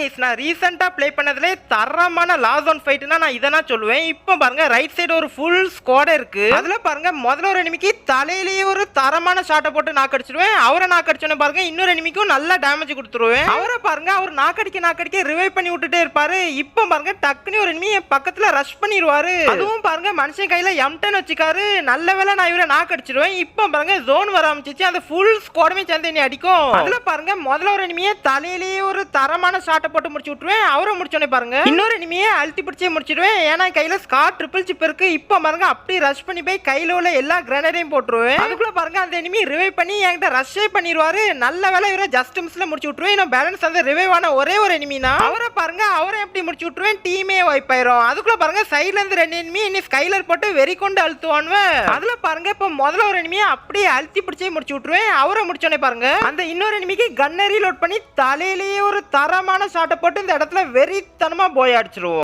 Guys நான் ரீசெண்டாக play பண்ணதுலே தரமான லாஸ் ஆன் ஃபைட்னா நான் இதை நான் சொல்லுவேன். இப்போ பாருங்க ரைட் சைடு ஒரு ஃபுல் ஸ்குவாட் இருக்கு. அதுல பாருங்க முதல்ல ஒரு எனிமிக்கு தலையிலேயே ஒரு தரமான ஷாட்டை போட்டு நாக்கடிச்சிடுவேன் அவரை நாக்கடிச்சோன்னே பாருங்க இன்னொரு எனிமிக்கும் நல்லா டேமேஜ் கொடுத்துருவேன். அவரை பாருங்க அவர் நாக்கடிக்க நாக்கடிக்க ரிவைவ் பண்ணி விட்டுட்டே இருப்பாரு. இப்போ பாருங்க டக்குனு ஒரு எனிமி பக்கத்தில் பக்கத்துல ரஷ் பண்ணிடுவாரு அதுவும் பாருங்க மனுஷன் கையில எம்டன் வச்சுக்காரு. நல்ல வேலை நான் இவரை நாக்கடிச்சிடுவேன் இப்போ பாருங்க ஜோன் வர ஆரம்பிச்சிச்சு. அந்த ஃபுல் ஸ்குவாடுமே சேர்ந்து என்னை அடிக்கும். அதில் பாருங்க முதல்ல ஒரு எனிமியை தலையிலேயே ஒரு தரமான ஷாட்டை போட்டு முடிச்சு விட்டுருவேன். அவரை முடிச்சோன்னே பாருங்க. இன்னொரு இனிமையே அழுத்தி பிடிச்சே முடிச்சிடுவேன். ஏன்னா கையில ஸ்கார் ட்ரிபிள் சிப் இருக்கு. இப்போ பாருங்க அப்படி ரஷ் பண்ணி போய் கையில உள்ள எல்லா கிரனடையும் போட்டுருவேன். அதுக்குள்ள பாருங்க அந்த எனிமி ரிவைவ் பண்ணி என்கிட்ட ரஷ்ஷே பண்ணிடுவாரு நல்ல வேலை இவரை ஜஸ்ட் மிஸ்ல முடிச்சு விட்டுருவேன். இன்னும் பேலன்ஸ் அந்த ரிவைவ் ஆன ஒரே ஒரு எனிமி தான் அவரை பாருங்க அவரை எப்படி முடிச்சு விட்டுருவேன்? டீமே வைப் ஆயிரும். அதுக்குள்ள பாருங்க சைடுல இருந்து ரெண்டு எனிமி இனி ஸ்கைலர் போட்டு வெறி கொண்டு அழுத்துவானுவேன். அதுல பாருங்க இப்போ முதல்ல ஒரு எனிமியை அப்படியே அழுத்தி பிடிச்சே முடிச்சு விட்டுருவேன். அவரை முடிச்சோன்னே பாருங்க அந்த இன்னொரு எனிமிக்கு கன்னரி லோட் பண்ணி தலையிலேயே ஒரு தரமான ஷாட்டை போட்டு இந்த இடத்துல வெறித்தனமா போய் அடிச்சிருவோம்